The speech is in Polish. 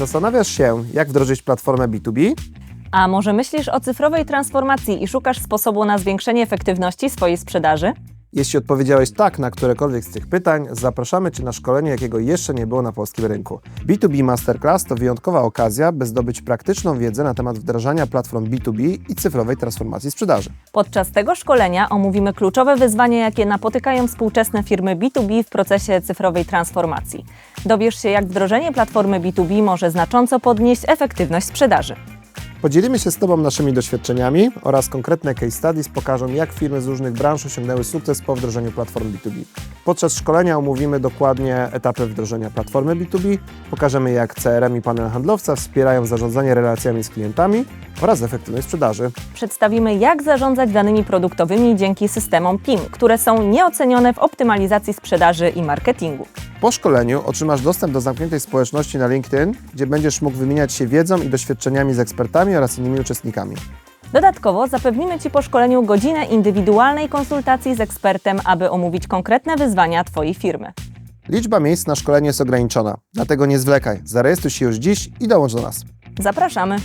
Zastanawiasz się, jak wdrożyć platformę B2B? A może myślisz o cyfrowej transformacji i szukasz sposobu na zwiększenie efektywności swojej sprzedaży? Jeśli odpowiedziałeś tak na którekolwiek z tych pytań, zapraszamy Cię na szkolenie, jakiego jeszcze nie było na polskim rynku. B2B Masterclass to wyjątkowa okazja, by zdobyć praktyczną wiedzę na temat wdrażania platform B2B i cyfrowej transformacji sprzedaży. Podczas tego szkolenia omówimy kluczowe wyzwania, jakie napotykają współczesne firmy B2B w procesie cyfrowej transformacji. Dowiesz się, jak wdrożenie platformy B2B może znacząco podnieść efektywność sprzedaży. Podzielimy się z Tobą naszymi doświadczeniami oraz konkretne case studies pokażą, jak firmy z różnych branż osiągnęły sukces po wdrożeniu platform B2B. Podczas szkolenia omówimy dokładnie etapy wdrożenia platformy B2B, pokażemy jak CRM i panel handlowca wspierają zarządzanie relacjami z klientami oraz efektywność sprzedaży. Przedstawimy, jak zarządzać danymi produktowymi dzięki systemom PIM, które są nieocenione w optymalizacji sprzedaży i marketingu. Po szkoleniu otrzymasz dostęp do zamkniętej społeczności na LinkedIn, gdzie będziesz mógł wymieniać się wiedzą i doświadczeniami z ekspertami oraz innymi uczestnikami. Dodatkowo zapewnimy Ci po szkoleniu godzinę indywidualnej konsultacji z ekspertem, aby omówić konkretne wyzwania Twojej firmy. Liczba miejsc na szkolenie jest ograniczona, dlatego nie zwlekaj, zarejestruj się już dziś i dołącz do nas. Zapraszamy!